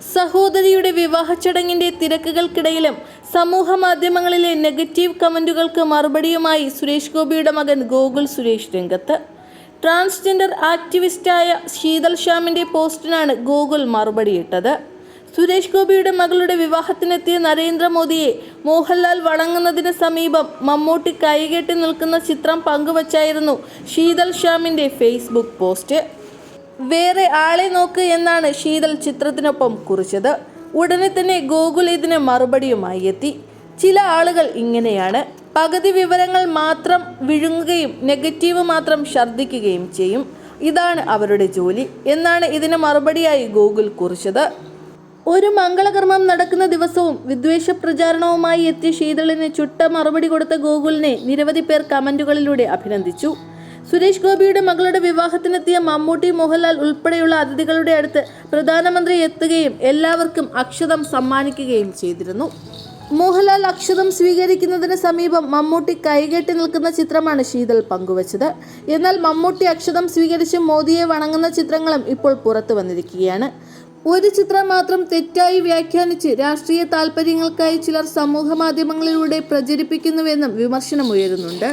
സഹോദരിയുടെ വിവാഹ ചടങ്ങിന്റെ തിരക്കുകൾക്കിടയിലും സമൂഹ മാധ്യമങ്ങളിലെ നെഗറ്റീവ് കമന്റുകൾക്ക് മറുപടിയുമായി സുരേഷ് ഗോപിയുടെ മകൻ ഗോകുൽ സുരേഷ് രംഗത്ത്. ട്രാൻസ്ജെൻഡർ ആക്ടിവിസ്റ്റായ ശീതൽ ശ്യാമിന്റെ പോസ്റ്റിനാണ് ഗോകുൽ മറുപടിയിട്ടത്. സുരേഷ് ഗോപിയുടെ മകളുടെ വിവാഹത്തിനെത്തിയ നരേന്ദ്രമോദിയെ മോഹൻലാൽ വണങ്ങുന്നതിന് സമീപം മമ്മൂട്ടി കൈകെട്ടി നിൽക്കുന്ന ചിത്രം പങ്കുവച്ചായിരുന്നു ശീതൽ ശ്യാമിന്റെ ഫേസ്ബുക്ക് പോസ്റ്റ്. വേറെ ആളെ നോക്ക് എന്നാണ് ശീതൽ ചിത്രത്തിനൊപ്പം കുറിച്ചത്. ഉടനെ തന്നെ ഗോകുൽ ഇതിന് മറുപടിയുമായി എത്തി. ചില ആളുകൾ ഇങ്ങനെയാണ്. പകുതി വിവരങ്ങൾ മാത്രം വിഴുങ്ങുകയും നെഗറ്റീവ് മാത്രം ഛർദ്ദിക്കുകയും ചെയ്യും. ഇതാണ് അവരുടെ ജോലി എന്നാണ് ഇതിന് മറുപടിയായി ഗോകുൽ കുറിച്ചത്. ഒരു മംഗളകർമ്മം നടക്കുന്ന ദിവസവും വിദ്വേഷ പ്രചാരണവുമായി എത്തിയ ശീതളിന് ചുട്ട മറുപടി കൊടുത്ത ഗോകുലിനെ നിരവധി പേർ കമന്റുകളിലൂടെ അഭിനന്ദിച്ചു. സുരേഷ് ഗോപിയുടെ മകളുടെ വിവാഹത്തിനെത്തിയ മമ്മൂട്ടി മോഹൻലാൽ ഉൾപ്പെടെയുള്ള അതിഥികളുടെ അടുത്ത് പ്രധാനമന്ത്രി എത്തുകയും എല്ലാവർക്കും അക്ഷതം സമ്മാനിക്കുകയും ചെയ്തിരുന്നു. മോഹൻലാൽ അക്ഷതം സ്വീകരിക്കുന്നതിന് സമീപം മമ്മൂട്ടി കൈകെട്ടി നിൽക്കുന്ന ചിത്രമാണ് ശീതൽ പങ്കുവച്ചത്. എന്നാൽ മമ്മൂട്ടി അക്ഷതം സ്വീകരിച്ച് മോദിയെ വണങ്ങുന്ന ചിത്രങ്ങളും ഇപ്പോൾ പുറത്തു വന്നിരിക്കുകയാണ്. ഒരു ചിത്രം മാത്രം തെറ്റായി വ്യാഖ്യാനിച്ച് രാഷ്ട്രീയ താൽപ്പര്യങ്ങൾക്കായി ചിലർ സമൂഹ മാധ്യമങ്ങളിലൂടെ പ്രചരിപ്പിക്കുന്നുവെന്നും വിമർശനമുയരുന്നുണ്ട്.